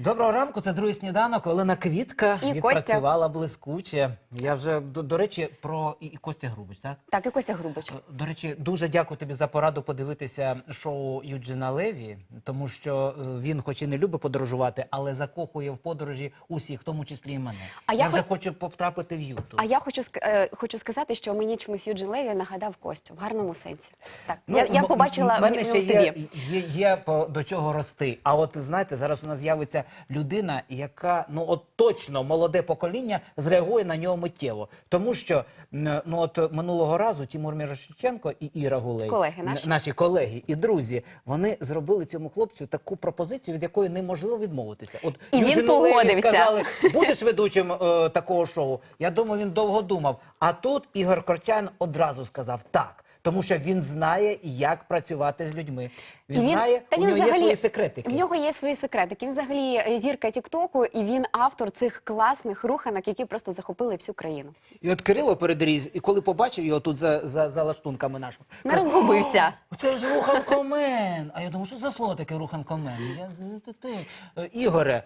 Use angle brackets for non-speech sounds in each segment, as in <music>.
Доброго ранку, це другий сніданок. Олена Квітка І відпрацювала блискуче. Я вже до, до речі про і, і Костя Грубич, так? Так, і Костя Грубич. До речі, дуже дякую тобі за пораду подивитися шоу Юджина Леві, тому що е, він, хоч і не любить подорожувати, але закохує в подорожі усіх, в тому числі і мене. А я я вже хо- хочу потрапити в Юту. А я хочу ск- е, хочу сказати, що мені чомусь Юджин Леві нагадав Костю в гарному сенсі. Так, я, я Ну, м- побачила в в, мене в ще тобі. є, є, є по, до чого рости. А от знаєте, зараз у нас з'явиться людина, яка ну от точно молоде покоління зреагує на нього миттєво. Тому що ну от минулого разу Тимур Мірошниченко і Іра Гулей, Колеги наші. наші колеги і друзі, вони зробили цьому хлопцю таку пропозицію, від якої неможливо відмовитися. От І він Юджину Леві погодився. сказали, будеш ведучим е, такого шоу. Я думаю, він довго думав. А тут Ігор Корчан одразу сказав так. Тому що він знає, як працювати з людьми. Він, І знає, та у він нього є свої секретики. В нього є свої секретики. Він взагалі е, зірка Тіктоку, і він автор цих класних руханок, які просто захопили всю країну. І от Кирило передріз, і коли побачив його тут за, за, за лаштунками нашими, Не каже, розгубився. «О, Це ж Руханкомен. А я думаю, що за слово таке Руханкомен? Я, ну, ти, ти. Е, Ігоре, е,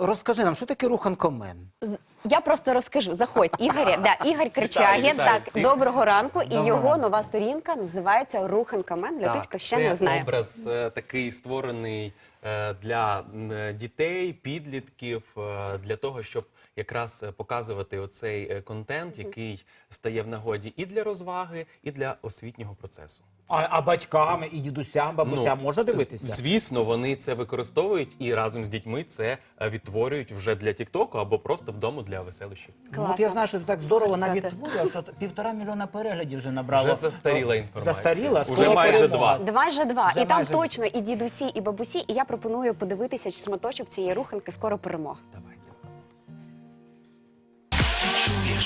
розкажи нам, що таке Руханкомен? Я просто розкажу. Заходь, Ігоря. <laughs> Да, Ігор Кричагін. Так, всіх. доброго ранку. І його нова сторінка називається Руханкамен для тих, хто ще це не знає. образ такий створений е, для е, дітей, підлітків, е, для того, щоб якраз показувати оцей контент, який стає в нагоді і для розваги, і для освітнього процесу. А, а батьками і дідусям, бабусям можна дивитися? Звісно, вони це використовують і разом з дітьми це е, відтворюють вже для Тіктоку або просто вдома для веселищів. Ну, от я знаю, що ти так здорово Працювати. навідтворював, що півтора мільйона переглядів вже набрало. Вже застаріла інформація. Застаріла? Уже майже два. Два же два. Вже і там майже. точно і дідусі, і бабусі. І я пропоную подивитися шматочок цієї руханки скоро перемога.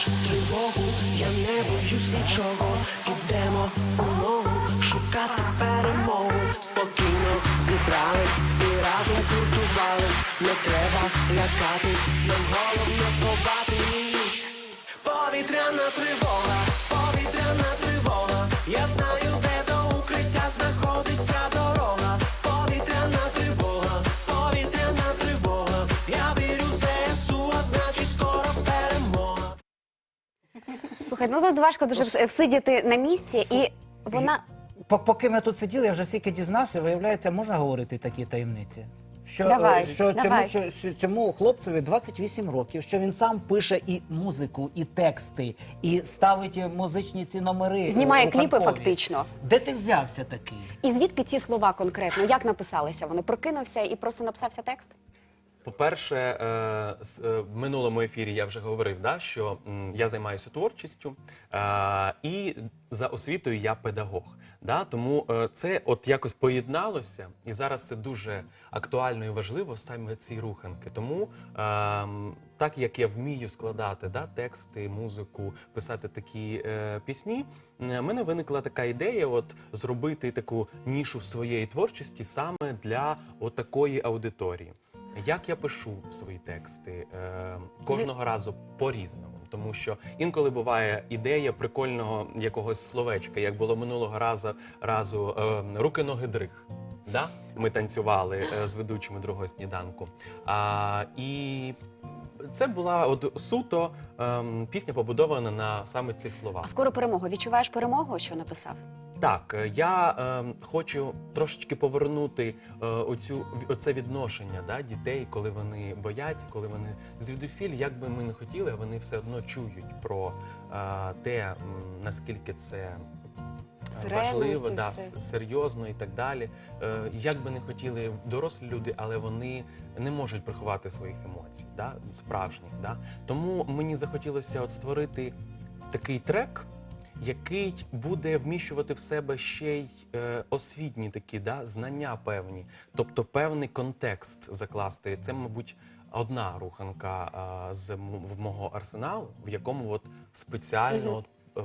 Чуєш тривогу, я не боюсь нічого. Ідемо у ногу шукати перемогу. Спокійно зібрались і разом згуртувались. Не треба лякатись, нам головне сховатись. Повітряна тривога, повітряна тривога. Я знаю, Слухай, ну тут важко дуже вс- всидіти на місці, і вона Пок- Поки ми тут сиділи, я вже стільки дізнався, виявляється, можна говорити такі таємниці. Що, Давай, е, що цьому, давай. що- що цьому хлопцеві 28 років, що він сам пише і музику, і тексти, і ставить музичні ці номери. знімає е, кліпи фактично. Де ти взявся такий? І звідки ці слова конкретно? Як написалися? Вони прокинувся і просто написався текст? По-перше, е, е, в минулому ефірі я вже говорив, що я займаюся творчістю е, і за освітою я педагог. Да, тому це от якось поєдналося, і зараз це дуже актуально і важливо саме ці руханки. Тому так як я вмію складати да, тексти, музику, писати такі пісні, в мене виникла така ідея: зробити таку нішу своєї творчості саме для от такої аудиторії. Як я пишу свої тексти е, кожного разу по-різному, тому що інколи буває ідея прикольного якогось словечка, як було минулого разу разу е, руки ноги дриг. Да? Ми танцювали е, з ведучими другого сніданку. А, і це була от суто ем, пісня побудована на саме цих словах. А скоро перемога. Відчуваєш перемогу, що написав? Так, е, я е, хочу трошечки повернути е, оцю оце відношення да, дітей, коли вони бояться, коли вони звідусіль, як би ми не хотіли, вони все одно чують про е, те, м, наскільки це. Е, Важливо, да, серйозно і так далі. Е, як би не хотіли дорослі люди, але вони не можуть приховати своїх емоцій, да, справжніх. Да. Тому мені захотілося от створити такий трек, який буде вміщувати в себе ще й е, освітні такі да, знання певні, тобто певний контекст закласти. Це, мабуть, одна руханка а, з мого арсеналу, в якому от спеціально е, Ну, от,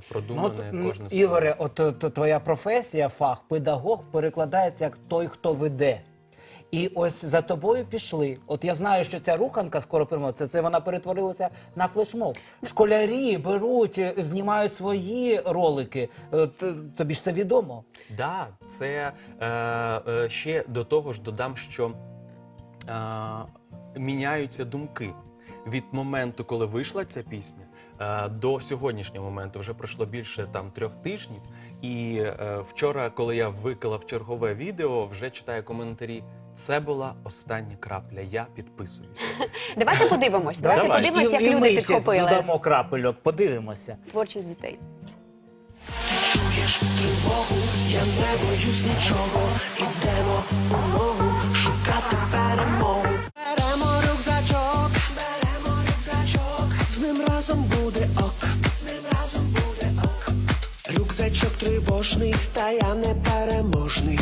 продумане м, кожне слово. Ігоре, от, от твоя професія, фах, педагог перекладається як той, хто веде. І ось за тобою пішли. От я знаю, що ця руханка скоро перемога, це, вона перетворилася на флешмоб. Школярі беруть, е, знімають свої ролики. Е, Тобі ж це відомо. Да, це е, е, ще до того ж додам, що е, міняються думки. Від моменту, коли вийшла ця пісня, е, до сьогоднішнього моменту вже пройшло більше там трьох тижнів. І е, вчора, коли я виклав чергове відео, вже читаю коментарі. Це була остання крапля. Я підписуюся. <laughs> Давайте подивимось. Давайте Давай. подивимось, як і, і люди ми ще підхопили додамо крапельок, подивимося. творчість дітей. Чуєш тривогу, я не боюсь нічого. Ідемо у ногу разом буде ок, з ним разом буде ок. Рюкзачок тривожний, та я не переможний.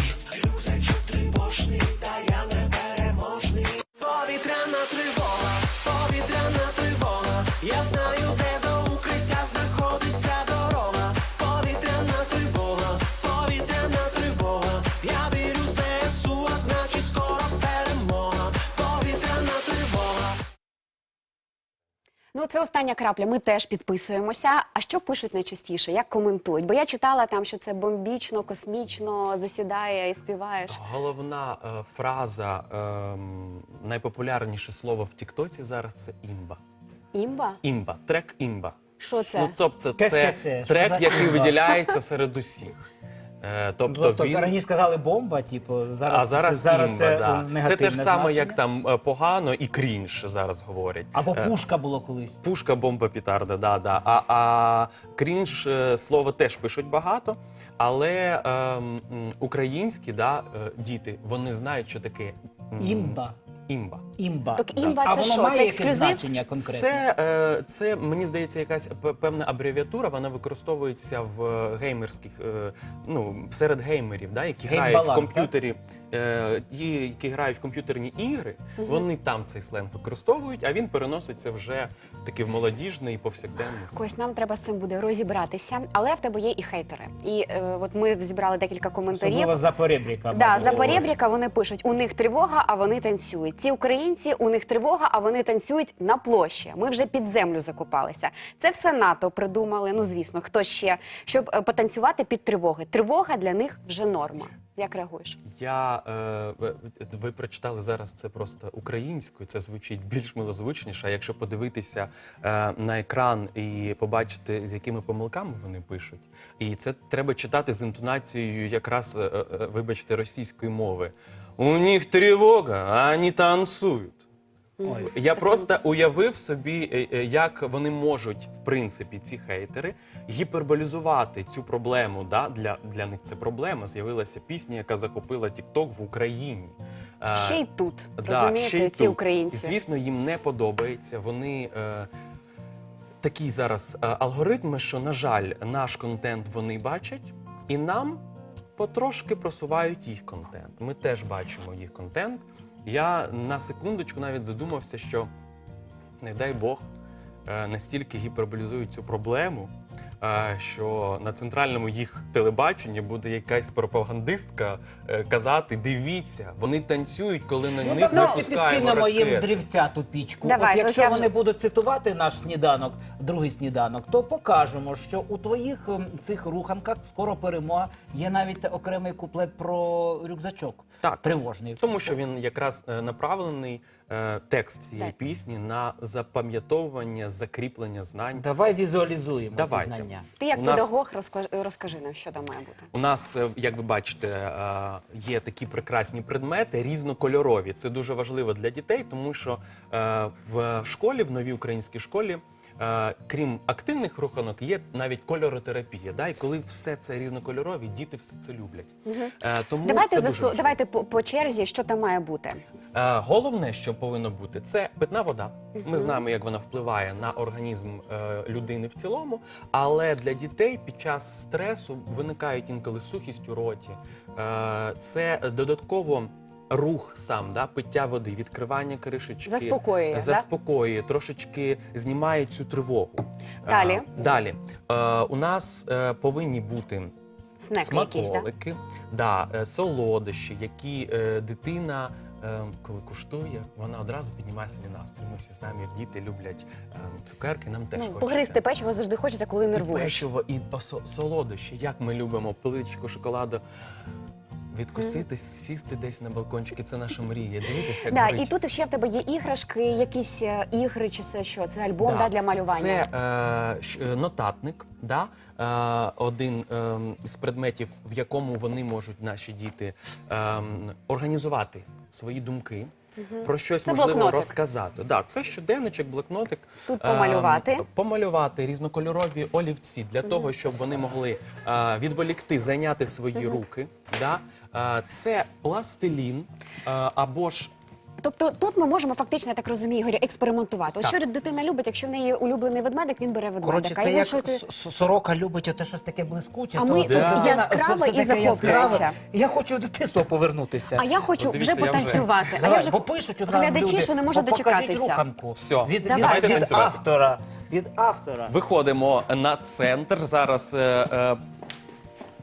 Це остання крапля. Ми теж підписуємося. А що пишуть найчастіше? Як коментують? Бо я читала там, що це бомбічно, космічно засідає і співаєш. Головна е, фраза, ем, найпопулярніше слово в Тіктоці зараз це імба. Імба? Імба, трек імба. Що це? Ну, тобто це це, трек, який виділяється серед усіх. Е, тобто, Тобто він... раніше сказали бомба, типу, зараз, а зараз, це, зараз імба, це да. Це те ж саме, значення. як там е, погано і крінж зараз говорять. Або Е, пушка було колись. Пушка, бомба, пітарда, да, да. А, а крінж е, слово теж пишуть багато, але ем, м, українські да, е, діти вони знають, що таке м, Імба. Імба. Імба. Так імба а це воно що? має Це якесь ексклюзив? значення конкретне? Це, е, це мені здається, якась п- певна абревіатура. Вона використовується в е, геймерських, е, ну серед геймерів, да, які грають в Гейм-баланс, комп'ютері. Е, ті, які грають в комп'ютерні ігри, вони там цей сленг використовують, а він переноситься вже таки в молодіжний і повсякденний. сленг. Ось нам треба з цим буде розібратися. Але в тебе є і хейтери. І е, от ми зібрали декілька коментарів. Особливо за поребріка. Да, мабуть. за поребріка вони пишуть: у них тривога, а вони танцюють. Ці українці, у них тривога, а вони танцюють на площі. Ми вже під землю закопалися. Це все НАТО придумали. Ну звісно, хто ще щоб е, потанцювати під тривоги. Тривога для них вже норма. Як реагуєш? Я е, ви- прочитали зараз це просто українською. Це звучить більш милозвучніше. А якщо подивитися е, на екран і побачити, з якими помилками вони пишуть, і це треба читати з інтонацією, якраз е, е, вибачте, російської мови. У них тривога, а вони танцюють. Ой. Я просто уявив собі, е, е, як вони можуть, в принципі, ці хейтери гіперболізувати цю проблему. Да? Для, для них це проблема. З'явилася пісня, яка захопила TikTok в Україні. Е, Ще й тут да, розумієте, ще й ці тут. українці. І, звісно, їм не подобається. Вони е, такі зараз алгоритми, що, на жаль, наш контент вони бачать, і нам потрошки просувають їх контент. Ми теж бачимо їх контент. Я на секундочку навіть задумався, що не дай Бог е, настільки гіперболізують цю проблему, що на центральному їх телебаченні буде якась пропагандистка е, казати: дивіться, вони танцюють, коли на Ну, них давайте підкинемо їм ракети. дрівця ту пічку. Давай, От якщо вони будуть цитувати наш сніданок, другий сніданок, то покажемо, що у твоїх ем, цих руханках скоро перемога. Є навіть окремий куплет про рюкзачок. Так. Тривожний. Тому що він якраз е, направлений е, текст цієї Так. пісні на запам'ятовування, закріплення знань. Давай візуалізуємо Давайте. ці знання. Ти як У нас- педагог розкажи, розкажи нам, що там має бути. У нас, е, як ви бачите, е, є такі прекрасні предмети, різнокольорові. Це дуже важливо для дітей, тому що е, в школі, в новій українській школі, е, крім активних руханок, є навіть кольоротерапія. Да? І коли все це різнокольорові, діти все це люблять. Е, Тому Давайте це засу... важливо. давайте по, по черзі, що там має бути. Е, Головне, що повинно бути, це питна вода. Ми знаємо, як вона впливає на організм е, людини в цілому. Але для дітей під час стресу виникають інколи сухість у роті. Е, Це додатково. Рух сам, да, пиття води, відкривання кришечки Заспокоює, да? трошечки знімає цю тривогу. Далі? Е, далі Е, у нас е, повинні бути Снеки якісь, да? смаколики, да, е, солодощі, які е, дитина ем, коли куштує, вона одразу піднімає собі настрій. Ми всі знаємо, як діти люблять ем, цукерки, нам теж Ну, хочеться. погризти печиво завжди хочеться, коли І печиво, і солодощі. Як ми любимо плиточку шоколаду. Відкусити, сісти десь на балкончики, це наша мрія. Дивитися, як Да, горить. і тут ще в тебе є іграшки, якісь е, ігри, чи це що? Це альбом да, для малювання. Це е, е, нотатник, да? е, один е, з предметів, в якому вони можуть, наші діти, е, організувати свої думки. Про щось Це можливо блокнотик. розказати. Да, це щоденничок, блокнотик. Тут Е, помалювати. помалювати різнокольорові олівці для того, щоб вони могли е, відволікти, зайняти свої руки. Да? Е, це пластилін е, або ж Тобто тут ми можемо фактично, я так розумію, Ігорю, експериментувати. От Так. що дитина любить, якщо в неї улюблений ведмедик, він бере ведмедика. Коротше, це як ти- с- сорока любить оте щось таке блискуче. А ми тут дитина- яскраве це і таке захоплююче. яскраве. Я хочу в дитинство повернутися. А я хочу От дивіться, вже я вже- потанцювати. А Давай, я вже бо пишуть от нам глядачі, люди, що не можуть «По- покажіть дочекатися. руханку. Від, від, Давайте від танцювати. автора. Від автора. Виходимо на центр. Зараз е, е,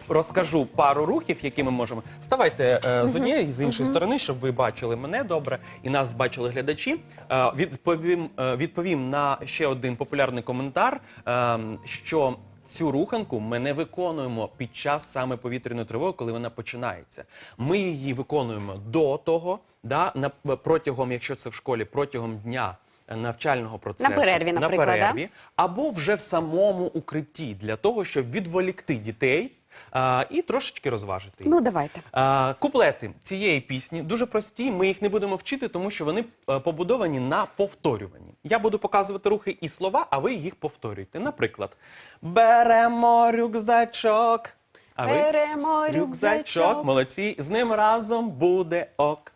розкажу пару рухів, які ми можемо. Ставайте е, з однієї і з іншої сторони, щоб ви бачили мене добре і нас бачили глядачі. Е, відповім, е, відповім на ще один популярний коментар, е, що. Цю руханку ми не виконуємо під час саме повітряної тривоги, коли вона починається. Ми її виконуємо до того, да, на, протягом, якщо це в школі, протягом дня навчального процесу. перерві, на наприклад, да? перерві, або вже в самому укритті для того, щоб відволікти дітей а, і трошечки розважити їх. Ну давайте. А, куплети цієї пісні дуже прості. Ми їх не будемо вчити, тому що вони е, побудовані на повторюванні. Я буду показувати рухи і слова, а ви їх повторюєте. Наприклад, беремо рюкзачок. А ви Беремо рюкзачок. Молодці. З ним разом буде ок.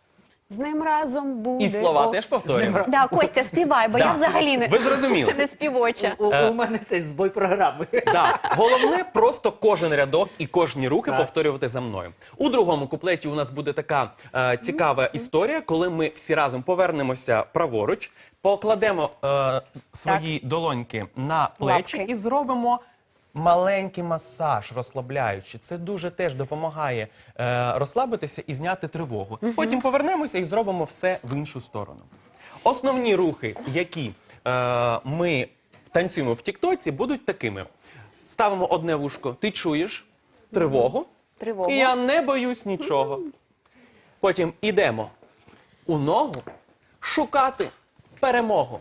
З ним разом буде. І слова О. теж повторюємо. Да, Костя, співай, бо я взагалі не, Ви зрозуміли. <laughs> не співоча. У, Е. у мене цей збой програми. Да. Головне <laughs> просто кожен рядок і кожні руки Так. повторювати за мною. У другому куплеті у нас буде така е, цікава історія, коли ми всі разом повернемося праворуч, покладемо е, свої долоньки на плечі Лапки. і зробимо. Маленький масаж розслабляючи, це дуже теж допомагає е, розслабитися і зняти тривогу. Потім повернемося і зробимо все в іншу сторону. Основні рухи, які е, ми танцюємо в Тіктоці, будуть такими: ставимо одне вушко, ти чуєш тривогу, Тривогу. і я не боюсь нічого. Потім ідемо у ногу шукати перемогу.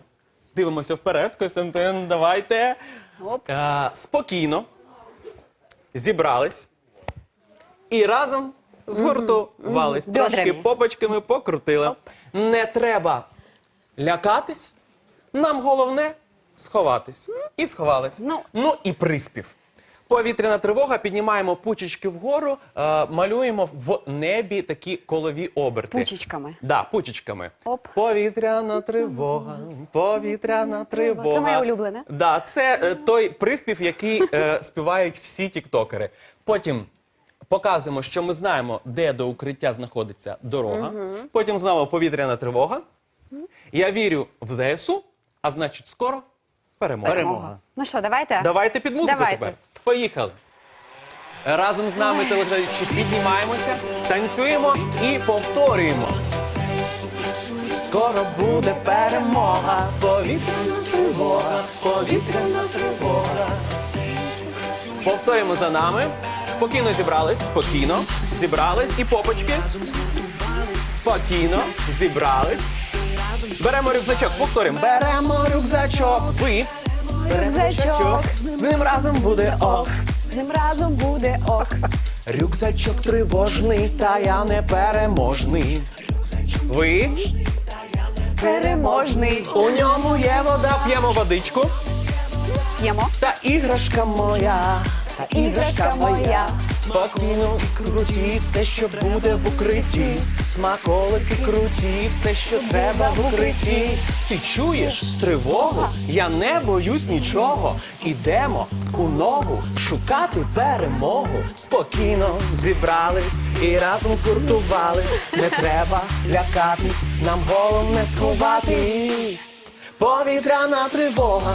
Дивимося вперед, Костянтин, давайте. Е, спокійно. Зібрались. І разом згуртувались. Мгм. Трошки Бедрами. попочками покрутили. Не треба лякатись. Нам головне сховатись. І сховались. Ну. ну і приспів. Повітряна тривога, піднімаємо пучечки вгору, е, малюємо в небі такі колові оберти. Пучечками. Да, пучечками. Оп. Повітряна тривога, повітряна тривога. Це моє улюблене. Да, це е, той приспів, який е, співають всі тіктокери. Потім показуємо, що ми знаємо, де до укриття знаходиться дорога. Потім знову повітряна тривога. Я вірю в ЗСУ, а значить, скоро перемога. Перемога. Ну що, давайте? Давайте під музику Давайте. тепер. Поїхали. Разом з нами телеглядачі піднімаємося, танцюємо і повторюємо. Скоро буде перемога, повітряна тривога, повітряна тривога. Повторюємо за нами. Спокійно зібрались, спокійно. Зібрались і попочки. Спокійно, зібрались. Беремо рюкзачок, повторюємо. Беремо рюкзачок. Ви. Рюкзачок. З ним разом буде ок. З ним разом буде ох. <laughs> Рюкзачок тривожний, та я не переможний. Ви Переможний. у ньому є вода, п'ємо водичку. П'ємо. Та іграшка моя, та Іграшка моя. Спокійно і круті, все, що буде в укритті. Смаколики круті, все, що треба в укритті. Ти чуєш тривогу? Я не боюсь нічого. Ідемо у ногу шукати перемогу. Спокійно зібрались і разом згуртувались. Не треба лякатись, нам головне сховатись. Повітряна тривога.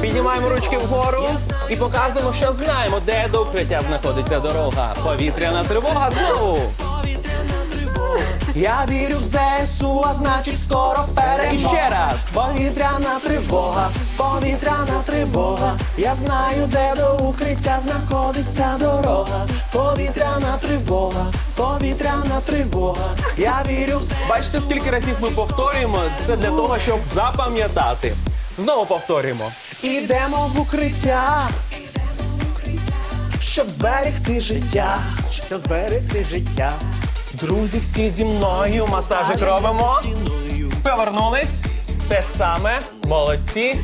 Піднімаємо ручки вгору і показуємо, що знаємо, де до укриття знаходиться дорога. Повітряна тривога знову. Я вірю в ЗСУ, а значить скоро перемога. І ще раз. Повітряна тривога, повітряна тривога. Я знаю, де до укриття знаходиться дорога. Повітряна тривога, повітряна тривога. Я вірю в ЗСУ. Бачите, скільки разів ми повторюємо? Це для того, щоб запам'ятати. Знову повторюємо. Ідемо в укриття, щоб зберегти життя. Щоб зберегти життя. Друзі, всі зі мною масажик робимо. Повернулись. Те ж саме. Молодці.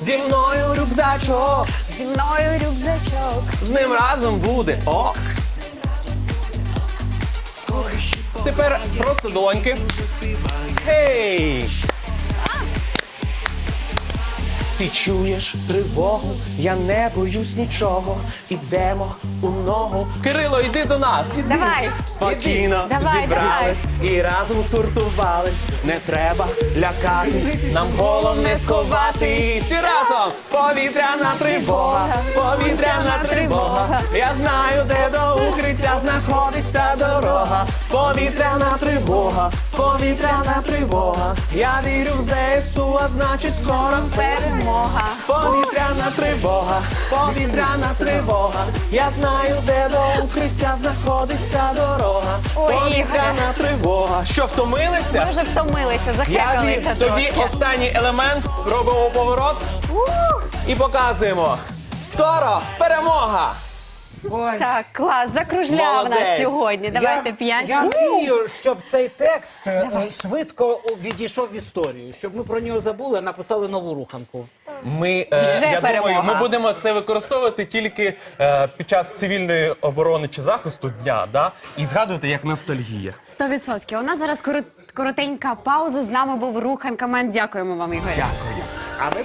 Зі мною рюкзачок. Зі мною рюкзачок. З ним разом буде ок. Тепер просто долоньки. Гей! Ти чуєш тривогу, я не боюсь нічого. Ідемо у ногу. Кирило, йди до нас. Давай. Спокійно Давай, зібрались і разом сортувались. Не треба лякатись, нам головне сховати. Всі разом! Повітряна тривога, повітряна тривога. Я знаю, де до укриття знаходиться дорога. Повітряна тривога, повітряна тривога. Я вірю в ЗСУ, а значить скоро Перемога. Повітряна тривога, повітряна тривога. Я знаю, де до укриття знаходиться дорога. Ой, Повітряна тривога. Що втомилися? Дуже втомилися, Я захекалися Тоді трошки. останній елемент робимо поворот і показуємо. Скоро перемога! Ой. Так, клас, закружляв нас сьогодні. Давайте п'ять. Я мрію, щоб цей текст е, швидко у- відійшов в історію, щоб ми про нього забули, а написали нову руханку. Ми е, Вже я перемога. думаю, ми будемо це використовувати тільки е, під час цивільної оборони чи захисту дня, да? і згадувати як ностальгія. 100%. У нас зараз корот- коротенька пауза. З нами був Руханкамен. Дякуємо вам, Ігор. А ми